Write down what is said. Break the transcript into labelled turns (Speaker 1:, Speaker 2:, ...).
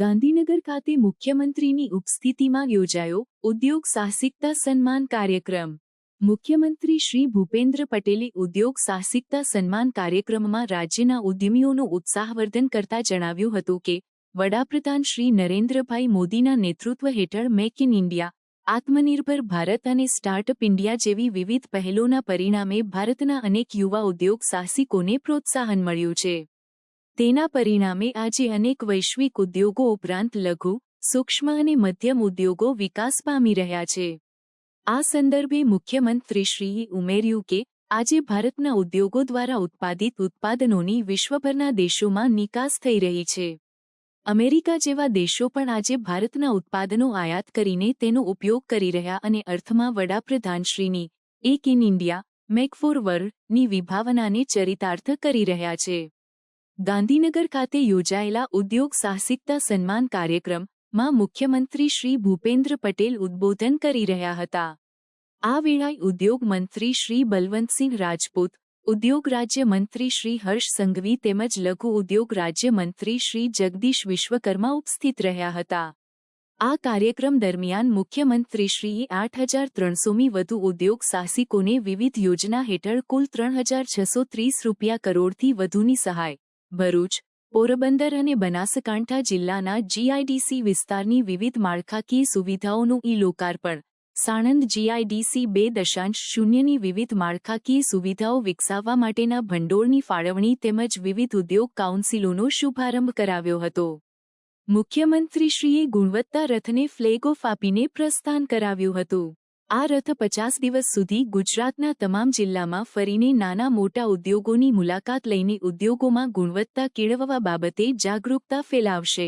Speaker 1: ગાંધીનગર ખાતે મુખ્યમંત્રીની ઉપસ્થિતિમાં યોજાયો ઉદ્યોગ સાહસિકતા સન્માન કાર્યક્રમ. મુખ્યમંત્રી શ્રી ભૂપેન્દ્ર પટેલે ઉદ્યોગ સાહસિકતા સન્માન કાર્યક્રમમાં રાજ્યના ઉદ્યમીઓનું ઉત્સાહવર્ધન કરતા જણાવ્યું હતું કે, વડાપ્રધાન શ્રી નરેન્દ્રભાઈ મોદીના નેતૃત્વ હેઠળ મેક ઇન ઇન્ડિયા, આત્મનિર્ભર ભારત અને સ્ટાર્ટઅપ ઇન્ડિયા જેવી વિવિધ પહેલોના પરિણામે ભારતના અનેક યુવા ઉદ્યોગ સાહસિકોને પ્રોત્સાહન મળ્યું છે. તેના પરિણામે આજે અનેક વૈશ્વિક ઉદ્યોગો ઉપરાંત લઘુ, સૂક્ષ્મ અને મધ્યમ ઉદ્યોગો વિકાસ પામી રહ્યા છે. આ સંદર્ભે મુખ્યમંત્રીશ્રીએ ઉમેર્યું કે, આજે ભારતના ઉદ્યોગો દ્વારા ઉત્પાદિત ઉત્પાદનોની વિશ્વભરના દેશોમાં નિકાસ થઈ રહી છે. અમેરિકા જેવા દેશો પણ આજે ભારતના ઉત્પાદનો આયાત કરીને તેનો ઉપયોગ કરી રહ્યા અને અર્થમાં વડાપ્રધાનશ્રીની, એક ઇન ઇન્ડિયા, મેક ફોર વર્લ્ડની વિભાવનાને ચરિતાર્થ કરી રહ્યા છે. ગાંધીનગર ખાતે યોજાયેલા ઉદ્યોગ સાહસિકતા સન્માન કાર્યક્રમમાં મુખ્યમંત્રી શ્રી ભૂપેન્દ્ર પટેલ ઉદ્બોધન કરી રહ્યા હતા. આ વેળાએ ઉદ્યોગ મંત્રી શ્રી બલવંતસિંહ રાજપૂત, ઉદ્યોગ રાજ્ય મંત્રી શ્રી હર્ષ સંઘવી તેમજ લઘુ ઉદ્યોગ રાજ્ય મંત્રી શ્રી જગદીશ વિશ્વકર્મા ઉપસ્થિત રહ્યા હતા. આ કાર્યક્રમ દરમિયાન મુખ્યમંત્રીશ્રીએ આઠ હજાર ત્રણસોમી વધુ ઉદ્યોગ સાહસિકોને વિવિધ યોજના હેઠળ કુલ ત્રણ હજાર છસો ત્રીસ રૂપિયા કરોડથી વધુની સહાય ભરૂચ, પોરબંદર અને બનાસકાંઠા જિલ્લાના જીઆઈડીસી વિસ્તારની વિવિધ માળખાકીય સુવિધાઓનું ઈ લોકાર્પણ. સાણંદ જીઆઈડીસી બે દશાંશ શૂન્યની વિવિધ માળખાકીય સુવિધાઓ વિકસાવવા માટેના ભંડોળની ફાળવણી તેમજ વિવિધ ઉદ્યોગ કાઉન્સિલોનો શુભારંભ કરાવ્યો હતો. મુખ્યમંત્રીશ્રીએ ગુણવત્તા રથને ફ્લેગ ઓફ આપીને પ્રસ્થાન કરાવ્યું હતું. આ રથ પચાસ દિવસ સુધી ગુજરાતના તમામ જિલ્લામાં ફરીને નાના મોટા ઉદ્યોગોની મુલાકાત લઈને ઉદ્યોગોમાં ગુણવત્તા કેળવવા બાબતે જાગરૂકતા ફેલાવશે.